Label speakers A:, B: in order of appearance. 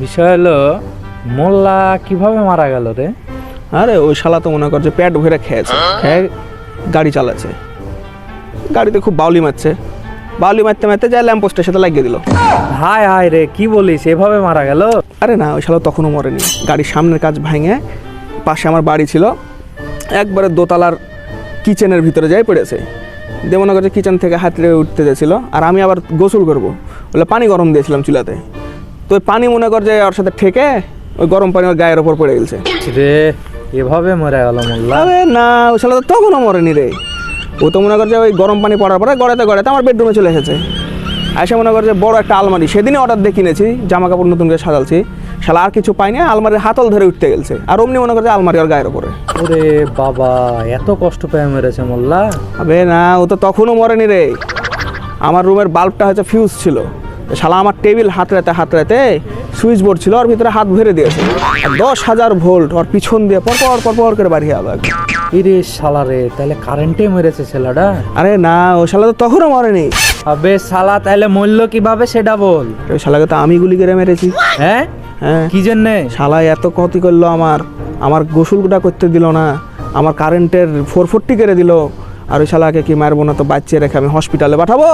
A: বিষয় হলো মোল্লা কীভাবে মারা গেল রে?
B: আরে ওই শালা তো মনে কর যে পেট ভরে খেয়েছে। খেয়ে গাড়ি চালাচ্ছে। গাড়িতে খুব বাউলি মারছে। বাউলি মারতে মারতে যায় ল্যাম্পোস্টের সাথে লাগিয়ে দিল।
A: হায় হায় রে কি বলিস এভাবে মারা গেল?
B: আরে না ওই শালা তখনও মরেনি। গাড়ির সামনের কাজ ভেঙে পাশে আমার বাড়ি ছিল। একবারে দোতলার কিচেনের ভিতরে যাই পড়েছে। দিয়ে মনে করছে কিচেন থেকে হাতড়ে উঠতে যাচ্ছিল আর আমি আবার গোসল করব। বলে পানি গরম দিয়েছিলাম চুলাতে। তো ওই পানি মনে কর যে ওর সাথে ঠেকে ওই গরম পানি ওর গায়ের ওপর পড়ে গেছে।
A: রে এভাবে মরে গেল মোল্লা
B: আরে না ওই শালা তো তখনও মরেনি রে। ও তো মনে কর যে ওই গরম পানি পড়ার পরে গড়াতে গড়াতে আমার বেডরুমে চলে এসেছে। এসে মনে কর যে বড় একটা আলমারি সেদিনই অর্ডার দিয়ে কিনেছি জামা কাপড় নতুন করে সাজালছি। শালা আর কিছু পাইনি আলমারির হাতল ধরে উঠতে গেছে আর অমনি মনে কর যে আলমারি ওর গায়ের ওপরে
A: ওরে বাবা এত কষ্ট পেয়ে মেরেছে মোল্লা।
B: আবে না ও তো তখনও মরেনি রে। আমার রুমের বাল্বটা হচ্ছে ফিউজ ছিল। শালা আমার টেবিল হাতড়াতে হাতড়াতে সুইচ বোর্ড ছিল ওর ভিতরে হাত ভরে দিয়েছে। আর দশ হাজার ভোল্ট ওর পিছন দিয়ে পরপর পরপর করে বাড়িয়ে আবার
A: ইরে শালা রে তাহলে কারেন্টে মেরেছে ছেলেটা?
B: আরে না ও শালা তো তখনও মরেনি।
A: আবে শালা তাহলে মরলো কীভাবে সেটা বল।
B: ওই শালাকে তো আমি গুলি করে মেরেছি।
A: হ্যাঁ?
B: হ্যাঁ।
A: কি জন্যে?
B: শালা এত ক্ষতি করল আমার। আমার গোসলটা করতে দিল না। আমার কারেন্টের ফোর ফোরটি করে দিল। আর ওই শালাকে কি মারবো না তো বাচ্চা রেখে আমি হসপিটালে পাঠাবো?